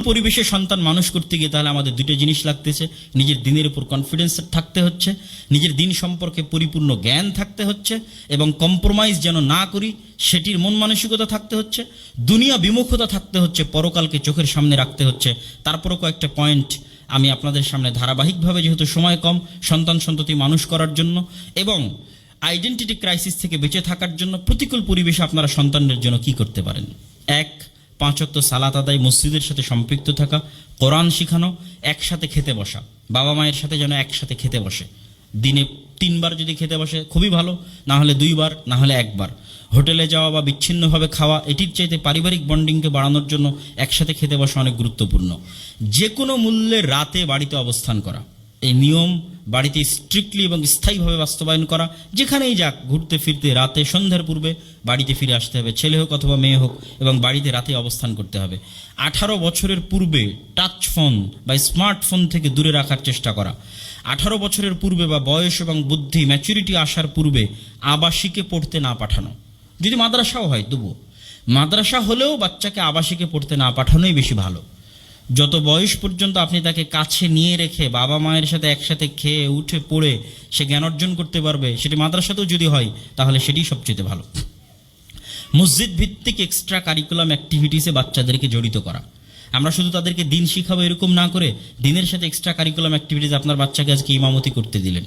পরিবেশে সন্তান মানুষ করতে গিয়ে তাহলে আমাদের দুটো জিনিস লাগতেছে। নিজের দিনের উপর কনফিডেন্স থাকতে হচ্ছে, নিজের দিন সম্পর্কে পরিপূর্ণ জ্ঞান থাকতে হচ্ছে এবং কম্প্রোমাইজ যেন না করি, সেটির মন মানসিকতা থাকতে হচ্ছে, দুনিয়া বিমুখতা থাকতে হচ্ছে, পরকালকে চোখের সামনে রাখতে হচ্ছে। তারপরও কয়েকটা পয়েন্ট আমি আপনাদের সামনে ধারাবাহিকভাবে যেহেতু সময় কম, সন্তান সন্ততি মানুষ করার জন্য এবং আইডেন্টিটি ক্রাইসিস থেকে বেঁচে থাকার জন্য প্রতিকূল পরিবেশে আপনারা সন্তানদের জন্য কি করতে পারেন? এক পাঁচক্ত সালাত আদায়, মসজিদের সাথে সম্পৃক্ত থাকা, কোরআন শিখানো, একসাথে খেতে বসা। বাবা মায়ের সাথে যেন একসাথে খেতে বসে। দিনে তিনবার যদি খেতে বসে, খুবই ভালো, না হলে দুইবার, না হলে একবার। হোটেলে যাওয়া বা বিচ্ছিন্নভাবে খাওয়া, এটির চাইতে পারিবারিক বন্ডিংকে বাড়ানোর জন্য একসাথে খেতে বসা অনেক গুরুত্বপূর্ণ। যে কোনো মূল্যে রাতে বাড়িতে অবস্থান করা। এই নিয়ম বাড়িতে স্ট্রিক্টলি এবং স্থায়ীভাবে বাস্তবায়ন করা, যেখানেই যাক, ঘুরতে ফিরতে রাতে, সন্ধ্যার পূর্বে বাড়িতে ফিরে আসতে হবে, ছেলে হোক অথবা মেয়ে হোক, এবং বাড়িতে রাতে অবস্থান করতে হবে। আঠারো বছরের পূর্বে টাচ ফোন বা স্মার্টফোন থেকে দূরে রাখার চেষ্টা করা। আঠারো বছরের পূর্বে বা বয়স এবং বুদ্ধি ম্যাচুরিটি আসার পূর্বে আবাসিকে পড়তে না পাঠানো। যদি মাদ্রাসাও হয়, তবুও। মাদ্রাসা হলেও বাচ্চাকে আবাসিকে পড়তে না পাঠানোই বেশি ভালো। যত বয়স পর্যন্ত আপনি তাকে কাছে নিয়ে রেখে বাবা মায়ের সাথে একসাথে খেয়ে উঠে পড়ে সে জ্ঞান অর্জন করতে পারবে, সেটি মাদ্রাসাতেও যদি হয়, তাহলে সেটি সবচেয়ে ভালো। মসজিদ ভিত্তিক এক্সট্রা কারিকুলাম অ্যাক্টিভিটিসে বাচ্চাদেরকে জড়িত করা। আমরা শুধু তাদেরকে দিন শিখাবো এরকম না করে দিনের সাথে এক্সট্রা কারিকুলাম অ্যাক্টিভিটিস আপনার বাচ্চাকে আজকে ইমামতি করতে দিলেন।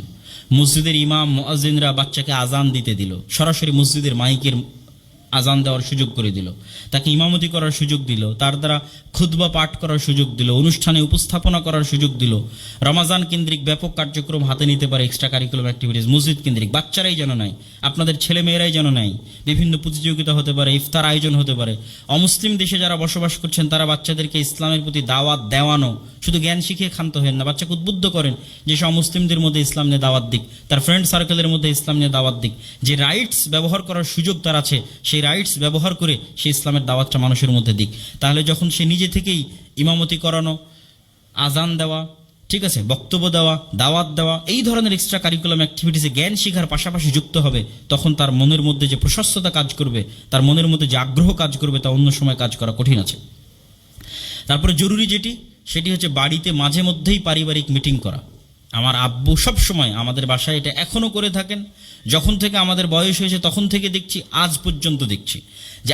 মসজিদের ইমাম, মুয়াজ্জিনরা বাচ্চাকে আজান দিতে দিল। সরাসরি মসজিদের মাইকের আজান দেওয়ার সুযোগ করে দিল। তাকে ইমামতি করার সুযোগ দিল। তার দ্বারা খুতবা পাঠ করার সুযোগ দিল। অনুষ্ঠানে উপস্থাপনা করার সুযোগ দিল। রমাজান কেন্দ্রিক ব্যাপক কার্যক্রম হাতে নিতে পারে এক্সট্রা কারিকুলাম অ্যাক্টিভিটিস মসজিদ কেন্দ্রিক। বাচ্চারাই যেন নেয় আপনাদের ছেলে মেয়েরাই যেন নেয় বিভিন্ন প্রতিযোগিতা হতে পারে, ইফতার আয়োজন হতে পারে। অমুসলিম দেশে যারা বসবাস করছেন, তারা বাচ্চাদেরকে ইসলামের প্রতি দাওয়াত দেওয়ানো, শুধু জ্ঞান শিখিয়ে ক্ষান্ত হেন না, বাচ্চাকে উদ্বুদ্ধ করেন যে সব মুসলিমদের মধ্যে ইসলাম নিয়ে দাওয়াত দিক, তার ফ্রেন্ড সার্কেলের মধ্যে ইসলাম নিয়ে দাওয়াত দিক। যে রাইটস ব্যবহার করার সুযোগ তার আছে, সেই রাইটস ব্যবহার করে সে ইসলামের দাওয়াতটা মানুষের মধ্যে দিক। তাহলে যখন সে নিজে থেকেই ইমামতি করানো, আজান দেওয়া, ঠিক আছে, বক্তব্য দেওয়া, দাওয়াত দেওয়া, এই ধরনের এক্সট্রা কারিকুলাম অ্যাক্টিভিটিসে জ্ঞান শিখার পাশাপাশি যুক্ত হবে, তখন তার মনের মধ্যে যে প্রশস্ততা কাজ করবে, তার মনের মধ্যে যে আগ্রহ কাজ করবে, তা অন্য সময় কাজ করা কঠিন আছে। তারপরে জরুরি যেটি, সেটি হচ্ছে বাড়িতে মাঝে মধ্যেই পারিবারিক মিটিং করা। আমার আব্বু সব সময় আমাদের বাসায় এটা এখনও করে থাকেন। যখন থেকে আমাদের বয়স হয়েছে তখন থেকে দেখছি, আজ পর্যন্ত দেখছি যে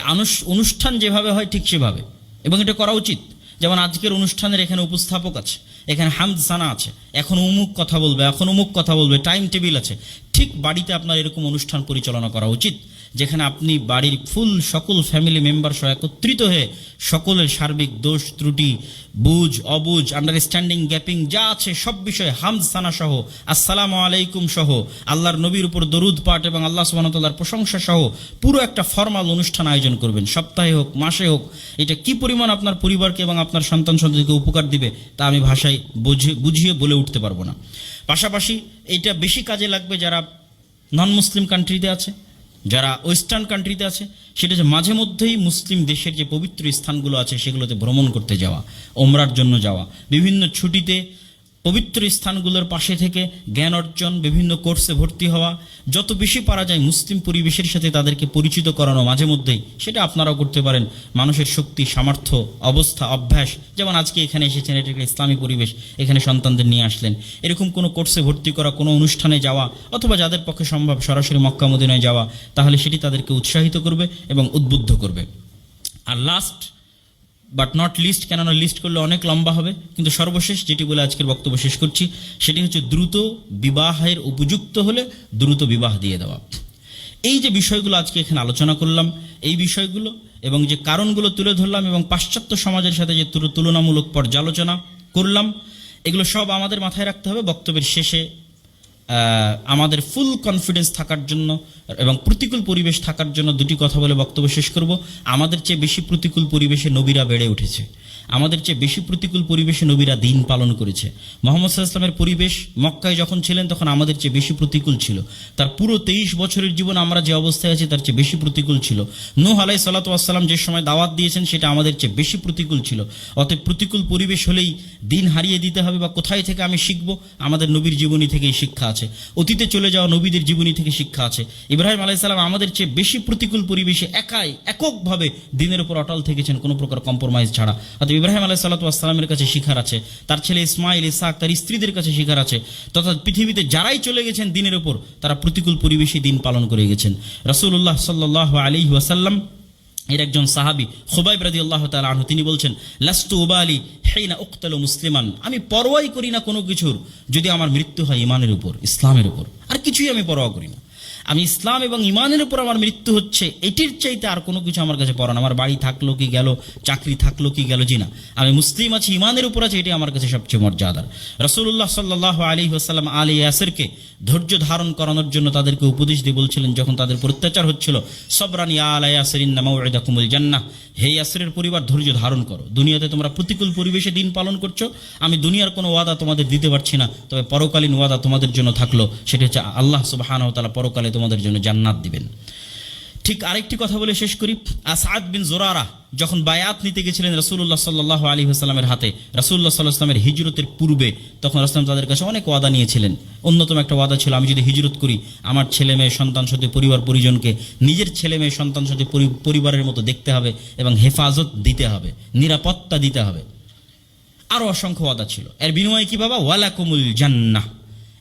অনুষ্ঠান যেভাবে হয় ঠিক সেভাবে। এবং এটা করা উচিত। যেমন আজকের অনুষ্ঠানের এখানে উপস্থাপক আছে, এখানে হামদ সানা আছে, এখন উমুক কথা বলবে, এখন উমুক কথা বলবে টাইম টেবিল আছে। ঠিক বাড়িতে আপনার এরকম অনুষ্ঠান পরিচালনা করা উচিত। যেখানে আপনি বাড়ির ফুল সকল ফ্যামিলি মেম্বার সহ একত্রিত হয়ে সকলের সার্বিক দোষ, ত্রুটি, বুঝ, অবুঝ আন্ডারস্ট্যান্ডিং গ্যাপিং যা আছে সব বিষয়ে হামদ সানা সহ, আসসালামু আলাইকুম সহ, আল্লাহর নবীর উপর দরুদ পাঠ এবং আল্লাহ সুবাহতাল্লাহর প্রশংসা সহ পুরো একটা ফর্মাল অনুষ্ঠান আয়োজন করবেন। সপ্তাহে হোক, মাসে হোক, এটা কি পরিমাণ আপনার পরিবারকে এবং আপনার সন্তান সন্ততিকে উপকার দিবে তা আমি ভাষায় বুঝিয়ে বুঝিয়ে বলে উঠতে পারব না। পাশাপাশি এটা বেশি কাজে লাগবে যারা নন মুসলিম কান্ট্রিতে আছে যারা ওয়েস্টার্ন কান্ট্রিতে আছে, সেটা হচ্ছে মাঝে মধ্যেই মুসলিম দেশের যে পবিত্র স্থানগুলো আছে, সেগুলোতে ভ্রমণ করতে যাওয়া, ওমরার জন্য যাওয়া, বিভিন্ন ছুটিতে পবিত্র স্থানগুলোর পাশে থেকে জ্ঞান অর্জন, বিভিন্ন কোর্সে ভর্তি হওয়া, যত বেশি পারা যায় মুসলিম পরিবেশের সাথে তাদেরকে পরিচিত করানো মাঝে মধ্যেই, সেটা আপনারাও করতে পারেন। মানুষের শক্তি, সামর্থ্য, অবস্থা, অভ্যাস, যেমন আজকে এখানে এসেছেন, এটা একটা ইসলামী পরিবেশ, এখানে সন্তানদের নিয়ে আসলেন। এরকম কোনো কোর্সে ভর্তি করা, কোনো অনুষ্ঠানে যাওয়া, অথবা যাদের পক্ষে সম্ভব সরাসরি মক্কা মদিনায় যাওয়া, তাহলে সেটি তাদেরকে উৎসাহিত করবে এবং উদ্বুদ্ধ করবে। আর লাস্ট বাট নট লিস্ট কেননা লিস্ট করলে অনেক লম্বা হবে। কিন্তু সর্বশেষ যেটি বলে আজকের বক্তব্য শেষ করছি, সেটি হচ্ছে দ্রুত বিবাহের উপযুক্ত হলে দ্রুত বিবাহ দিয়ে দেওয়া। এই যে বিষয়গুলো আজকে এখানে আলোচনা করলাম, এই বিষয়গুলো এবং যে কারণগুলো তুলে ধরলাম এবং পাশ্চাত্য সমাজের সাথে যে তুলনামূলক পর্যালোচনা করলাম, এগুলো সব আমাদের মাথায় রাখতে হবে বক্তব্যের শেষে। আমাদের ফুল কনফিডেন্স থাকার জন্য এবং প্রতিকূল পরিবেশ থাকার জন্য দুটি কথা বলে বক্তব্য শেষ করব। আমাদের চেয়ে বেশি প্রতিকূল পরিবেশে নবীরা বেড়ে উঠেছে। আমাদের চেয়ে বেশি প্রতিকূল পরিবেশে নবীরা দিন পালন করেছে। মোহাম্মদ সাল্লামের পরিবেশ মক্কায় যখন ছিলেন, তখন আমাদের চেয়ে বেশি প্রতিকূল ছিল। তার পুরো তেইশ বছরের জীবন আমরা যে অবস্থায় আছি, তার চেয়ে বেশি প্রতিকূল ছিল। নূহ আলাই সাল্লাতাম যে সময় দাওয়াত দিয়েছেন, সেটা আমাদের চেয়ে বেশি প্রতিকূল ছিল। অতএব প্রতিকূল পরিবেশ হলেই দিন হারিয়ে দিতে হবে বা কোথায় থেকে আমি শিখব, আমাদের নবীর জীবনী থেকেই শিক্ষা আছে। অতীতে চলে যাওয়া নবীদের জীবনী থেকে শিক্ষা আছে। ইব্রাহিম আলাইসাল্লাম আমাদের চেয়ে বেশি প্রতিকূল পরিবেশে একাই, এককভাবে দিনের উপর অটল থেকেছেন, কোনো প্রকার কম্প্রোমাইজ ছাড়া। অতএব ইব্রাহিম আলাহ সাল্লাতামের কাছে শিখার আছে। তার ছেলে ইসমাইল ইসাক তার স্ত্রীদের কাছে শিখার আছে। তথা পৃথিবীতে যারাই চলে গেছেন দিনের উপর, তারা প্রতিকূল পরিবেশে দিন পালন করে গেছেন। রাসূলুল্লাহ সাল্লাহ আলী ওয়াসাল্লাম এর একজন সাহাবি খোবাইব রাজি আল্লাহ তালা তিনি বলছেন, লাস্তু উবালি হেইনা উক্তাল মুসলিমান। আমি পরোয়াই করি না কোনো কিছুর, যদি আমার মৃত্যু হয় ইমানের উপর, ইসলামের উপর। আর কিছুই আমি পরোয়া করি না। আমি ইসলাম এবং ইমানের উপর আমার মৃত্যু হচ্ছে, এটির চাইতে আর কোনো কিছু আমার কাছে পড়া না। আমার বাড়ি থাকল কি গেল, চাকরি থাকল কি গেল জি না আমি মুসলিম আছি, ইমানের উপর আছে, এটি আমার কাছে সবচেয়ে মর্যাদার। রসুল্লাহ সাল্লাহ আলী আসাল্লাম আলী ইয়াসেরকে ধৈর্য ধারণ করানোর জন্য তাদেরকে উপদেশ দিয়ে বলছিলেন, যখন তাদের উপর অত্যাচার হচ্ছিল, সবরানি আলা ইয়াসরিন নামাউদা কুমুল জান্নাহ। হে ইয়াসরের পরিবার, ধৈর্য ধারণ করো। দুনিয়াতে তোমরা প্রতিকূল পরিবেশে দিন পালন করছ, আমি দুনিয়ার কোনো ওয়াদা তোমাদের দিতে পারছি না, তবে পরকালীন ওয়াদা তোমাদের জন্য থাকল, সেটা হচ্ছে আল্লাহ সুবাহান তালা পরকালে তোমাদের জন্য জান্নাত দিবেন। ঠিক আরেকটি কথা বলে শেষ করি। আসাদ বিন জোরারা যখন বায়াত নিতে গেছিলেন রাসুল্লাহ সাল্লাহ আলী আসসালামের হাতে রাসুল্লাহ সাল্লাহ আসলামের হিজরতের পূর্বে, তখন রাসলাম তাদের কাছে অনেক ওয়াদা নিয়েছিলেন। অন্যতম একটা ওয়াদা ছিল, আমি যদি হিজরত করি, আমার ছেলে মেয়ে, সন্তান সাথে, পরিবার, পরিজনকে নিজের ছেলে মেয়ে, সন্তান সাথে পরিবারের মতো দেখতে হবে এবং হেফাজত দিতে হবে, নিরাপত্তা দিতে হবে। আরও অসংখ্য ওয়াদা ছিল। এর বিনিময়ে কি বাবা? ওয়ালাকুমুল জান্নাহ।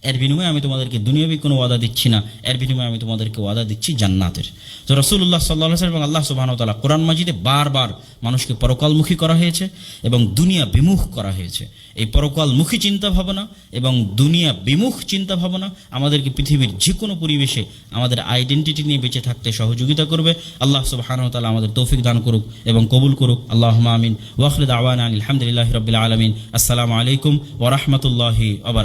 এর বিনিময়ে আমি তোমাদেরকে দুনিয়াবি কোনো ওয়াদা দিচ্ছি না। এর বিনিময়ে আমি তোমাদেরকে ওয়াদা দিচ্ছি জান্নাতের। তো রসুল্লাহ সাল্লাহ এবং আল্লাহ সুবাহ তালা কোরআন মাজিদে বারবার মানুষকে পরকালমুখী করা হয়েছে এবং দুনিয়া বিমুখ করা হয়েছে। এই পরকালমুখী চিন্তা ভাবনা এবং দুনিয়া বিমুখ চিন্তা ভাবনা আমাদেরকে পৃথিবীর যে কোনো পরিবেশে আমাদের আইডেন্টিটি নিয়ে বেঁচে থাকতে সহযোগিতা করবে। আল্লাহ সুবাহ তালা আমাদের তৌফিক দান করুক এবং কবুল করুক। আল্লাহ আমিন। ওয়াখরুদ আওয়ান আলহামদুলিল্লাহ রবিল আলমিন। আসসালামু আলাইকুম ওরহমতুল্লাহি আবার